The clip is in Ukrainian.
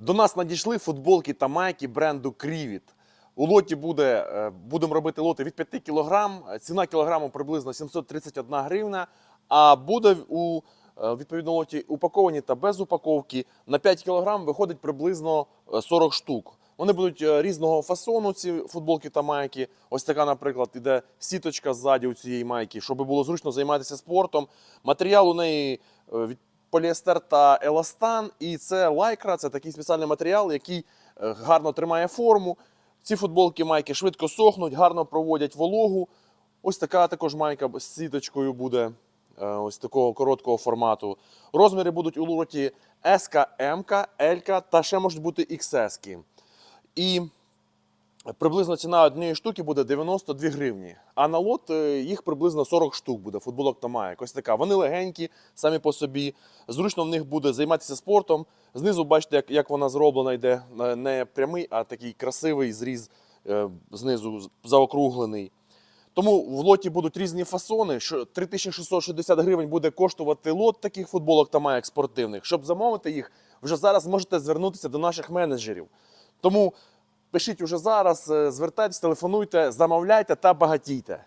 До нас надійшли футболки та майки бренду Крівіт. У лоті буде, е, будемо робити лоти від 5 кг. Ціна кілограму приблизно 731 гривна. А буде у е, відповідно лоті упаковані та без упаковки. На 5 кг виходить приблизно е, 40 штук. Вони будуть е, різного фасону, ці футболки та майки. Ось така, наприклад, іде сіточка ззаді у цієї майки, щоб було зручно займатися спортом. Матеріал у неї е, від поліестер та еластан. І це лайкра, це такий спеціальний матеріал, який е, гарно тримає форму. Ці футболки майки швидко сохнуть, гарно проводять вологу. Ось така також майка з сіточкою буде е, ось такого короткого формату. Розміри будуть у лоті S, M, L та ще можуть бути XS. І приблизно ціна однієї штуки буде 92 гривні. А на лот е, їх приблизно 40 штук буде, футболок та майок. Ось така. Вони легенькі самі по собі. Зручно в них буде займатися спортом. Знизу бачите, як, як вона зроблена, йде не прямий, а такий красивий зріз е, знизу заокруглений. Тому в лоті будуть різні фасони. Що 3660 гривень буде коштувати лот таких футболок та майок спортивних. Щоб замовити їх, вже зараз можете звернутися до наших менеджерів. Тому пишіть уже зараз, е, звертайтесь, телефонуйте, замовляйте та багатійте.